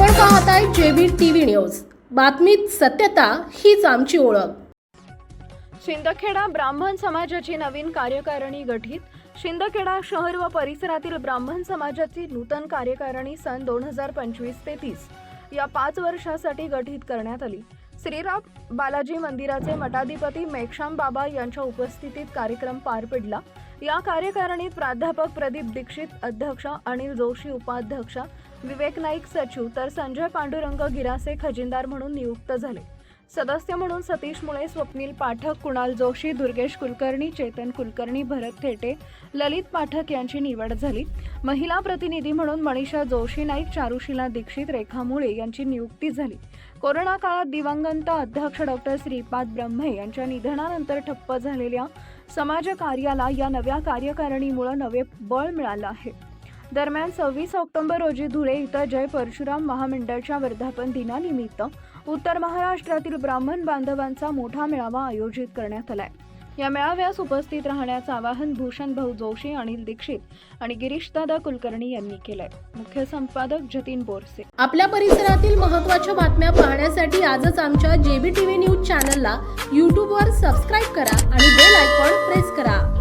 पाहताय JB TV news. बातमीत सत्यता हीच आमची ओळख. शिंदखेडा ब्राह्मण समाजाची नवीन कार्यकारिणी गठीत. शिंदखेडा शहर व परिसरातील ब्राह्मण समाजाची नूतन कार्यकारिणी सन दोन हजार पंचवीस ते तीस. या पाच वर्षासाठी गठीत करण्यात आली. श्रीराम बालाजी मंदिराचे मठाधिपती मेघशाम बाबा यांच्या उपस्थितीत कार्यक्रम पार पडला. या कार्यकारिणीत प्राध्यापक प्रदीप दीक्षित अध्यक्ष अनिल जोशी उपाध्यक्ष विवेक नाईक सचिव तर संजय पांडुरंग गिरासे खजिनदार म्हणून नियुक्त झाले. सदस्य म्हणून सतीश मुळे स्वप्नील पाठक कुणाल जोशी दुर्गेश कुलकर्णी चेतन कुलकर्णी भरत थेटे ललित पाठक यांची निवड झाली. महिला प्रतिनिधी म्हणून मनीषा जोशी नाईक चारुशिला दीक्षित रेखा मुळे यांची नियुक्ती झाली. कोरोना काळात दिवंगत अध्यक्ष डॉक्टर श्रीपाद ब्रह्मे यांच्या निधनानंतर ठप्प झालेल्या समाज कार्याला या नव्या कार्यकारिणीमुळे नवे बळ मिळालं आहे. दरम्यान सव्वीस ऑक्टोबर रोजी धुळे इथं जय परशुराम महामंडळच्या वर्धापन दिनानिमित्त उत्तर महाराष्ट्रातील ब्राह्मण बांधवांचा मोठा मेळावा आयोजित करण्यात आलाय. या मेळाव्यास उपस्थित राहण्याचं आवाहन भूषण भाऊ जोशी अनिल दीक्षित आणि गिरीशदादा कुलकर्णी यांनी केलंय. मुख्य संपादक जतीन बोरसे. आपल्या परिसरातील महत्त्वाच्या बातम्या पाहण्यासाठी आजच आमच्या जेबी टीव्ही न्यूज चॅनलला यूट्यूबवर सबस्क्राईब करा आणि बेल आयकॉन प्रेस करा.